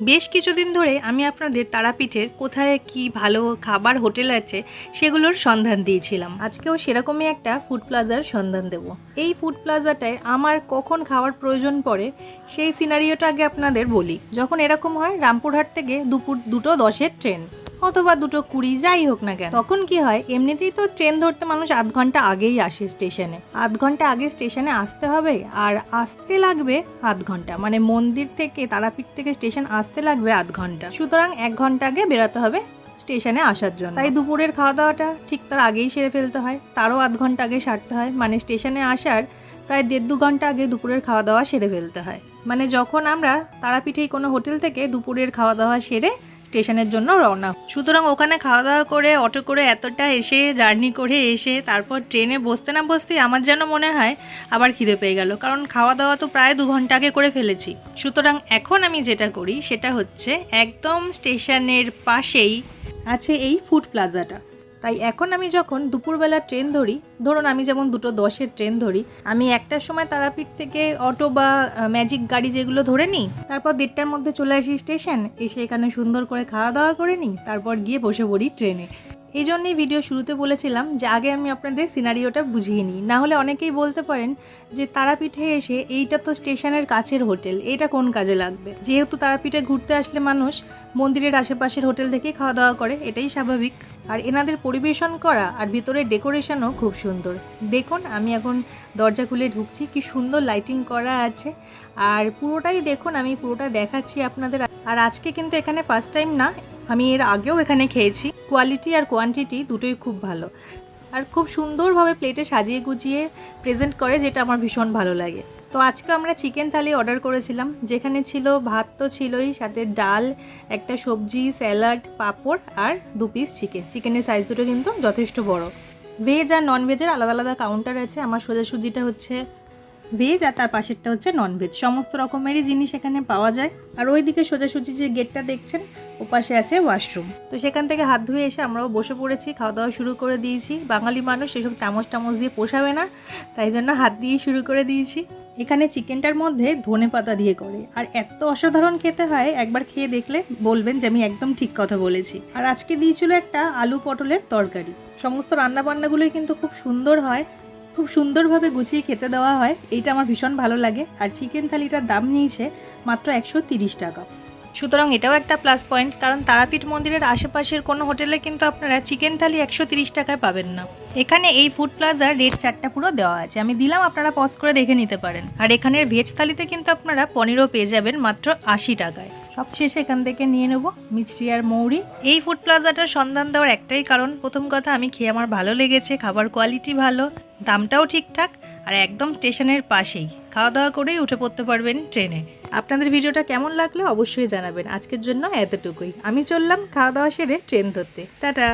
বেশ কিছুদিন ধরে আমি আপনাদের তারাপীঠের কোথায় কি ভালো খাবার হোটেল আছে সেগুলোর সন্ধান দিয়েছিলাম। আজকেও সেরকমই একটা ফুড প্লাজার সন্ধান দেব। এই ফুড প্লাজাটায় আমার কখন খাওয়ার প্রয়োজন পড়ে সেই সিনারিওটা আগে আপনাদের বলি। যখন এরকম হয়, রামপুরহাট থেকে দুপুর দুটো দশের ট্রেন অথবা দুটো কুড়ি, যাই হোক না কেন। তখন কি হয়, এমনিতেই তো ট্রেন ধরতে মানুষ আধ ঘণ্টা আগেই আসে স্টেশনে। আধ ঘণ্টা আগে স্টেশনে আসতে হবে আর আসতে লাগবে আধ ঘণ্টা। মানে মন্দির থেকে, তারাপীঠ থেকে স্টেশন আসতে লাগবে আধ ঘণ্টা। সুতরাং এক ঘণ্টা আগে বেরোতে হবে স্টেশনে আসার জন্য। তাই দুপুরের খাওয়া দাওয়াটা ঠিক তার আগেই সেরে ফেলতে হয়। তারও আধ ঘণ্টা আগে সারতে হয়। মানে স্টেশনে আসার প্রায় দেড় দু ঘণ্টা আগে দুপুরের খাওয়া দাওয়া সেরে ফেলতে হয়। মানে যখন আমরা তারাপীঠেই কোনো হোটেল থেকে দুপুরের খাওয়া দাওয়া সেরে স্টেশনের জন্য রওনা। সুতরাং ওখানে খাওয়া দাওয়া করে, অটো করে এতটা এসে, জার্নি করে এসে, তারপর ট্রেনে বসতে না বসতেই আমার যেন মনে হয় আবার খিদে পেয়ে গেল। কারণ খাওয়া দাওয়া তো প্রায় দু ঘণ্টা আগে করে ফেলেছি। সুতরাং এখন আমি যেটা করি, সেটা হচ্ছে একদম স্টেশনের পাশেই আছে এই ফুড প্লাজাটা। তাই এখন আমি যখন দুপুরবেলা ট্রেন ধরি, ধরুন আমি যেমন দুটো দশের ট্রেন ধরি, আমি একটার সময় তারাপীঠ থেকে অটো বা ম্যাজিক গাড়ি যেগুলো ধরে নিই, তারপর দেড়টার মধ্যে চলে আসি স্টেশন, এসে এখানে সুন্দর করে খাওয়া দাওয়া করে নিই, তারপর গিয়ে বসে পড়ি ট্রেনে। এই জন্যই ভিডিও শুরুতে বলেছিলাম যে আগে আমি আপনাদের সিনারিওটা বুঝিয়ে নিই। না হলে অনেকেই বলতে পারেন যে তারাপীঠে এসে এইটা তো স্টেশনের কাছের হোটেল এটা কোন কাজে লাগবে? যেহেতু তারাপীঠে ঘুরতে আসলে মানুষ মন্দিরের আশেপাশের হোটেল থেকেই খাওয়া দাওয়া করে, এটাই স্বাভাবিক। আর এনাদের পরিবেশন করা আর ভিতরে ডেকোরেশনও খুব সুন্দর। দেখুন, আমি এখন দরজা খুলে ঢুকছি, কি সুন্দর লাইটিং করা আছে। আর পুরোটাই দেখুন, আমি পুরোটা দেখাচ্ছি আপনাদের। আর আজকে কিন্তু এখানে ফার্স্ট টাইম না আমি এর আগেও এখানে খেয়েছি। কোয়ালিটি আর কোয়ান্টিটি দুটোই খুব ভালো। আর খুব সুন্দরভাবে প্লেটে সাজিয়ে গুছিয়ে প্রেজেন্ট করে, যেটা আমার ভীষণ ভালো লাগে। তো আজকে আমরা চিকেন থালি অর্ডার করেছিলাম, যেখানে ছিল ভাত তো ছিলই, সাথে ডাল, একটা সবজি স্যালাড পাঁপড় আর দু পিস চিকেন চিকেনের সাইজ দুটো কিন্তু যথেষ্ট বড়। ভেজ আর নন ভেজের আলাদা আলাদা কাউন্টার আছে। আমার সোজাসুজিটা হচ্ছে ভেজ আর তার পাশেরটা হচ্ছে নন ভেজ সমস্ত রকমেরই জিনিস এখানে পাওয়া যায়। আর ওইদিকে সোজাসুজি যে গেটটা দেখছেন, ওপাশে আছে ওয়াশরুম তো সেখান থেকে হাত ধুয়ে এসে আমরাও বসে পড়েছি খাওয়া দাওয়া শুরু করে দিয়েছি। বাঙালি মানুষ এসব চামচ টামচ দিয়ে পোষাবে না, তাই জন্য হাত দিয়ে শুরু করে দিয়েছি। এখানে চিকেনটার মধ্যে ধনে পাতা দিয়ে করে। আর এত অসাধারণ খেতে হয়, একবার খেয়ে দেখলে বলবেন যে আমি একদম ঠিক কথা বলেছি। আর আজকে দিয়েছিল একটা আলু পটলের তরকারি। সমস্ত রান্না বান্নাগুলোই কিন্তু খুব সুন্দর হয়। খুব সুন্দরভাবে গুছিয়ে খেতে দেওয়া হয়। এইটা আমার ভীষণ ভালো লাগে। আর চিকেন থালিটার দাম নিয়েছে মাত্র একশো টাকা। সুতরাং এটাও একটা প্লাস পয়েন্ট কারণ তারাপীঠ মন্দিরের আশেপাশের কোনো হোটেলে কিন্তু আপনারা চিকেন থালি একশো টাকায় পাবেন না। এখানে এই ফুড প্লাজার রেট চারটা পুরো দেওয়া আছে। আমি দিলাম, আপনারা পজ করে দেখে নিতে পারেন। আর এখানের ভেজ থালিতে কিন্তু আপনারা পনিরও পেয়ে যাবেন মাত্র আশি টাকায়। সবশেষে এখান থেকে নিয়ে নেব মিষ্টি আর মৌরি। এই ফুড প্লাজাটার সন্ধান দেওয়ার একটাই কারণ, প্রথম কথা আমি খেয়ে আমার ভালো লেগেছে, খাবার কোয়ালিটি ভালো, দামটাও ঠিকঠাক, আর একদম স্টেশনের পাশেই। খাওয়া দাওয়া করেই উঠে পড়তে পারবেন ট্রেনে। আপনাদের ভিডিওটা কেমন লাগল অবশ্যই জানাবেন। আজকের জন্য এতটুকুই। আমি চললাম খাওয়া দাওয়া সেরে ট্রেন ধরতে। টাটা!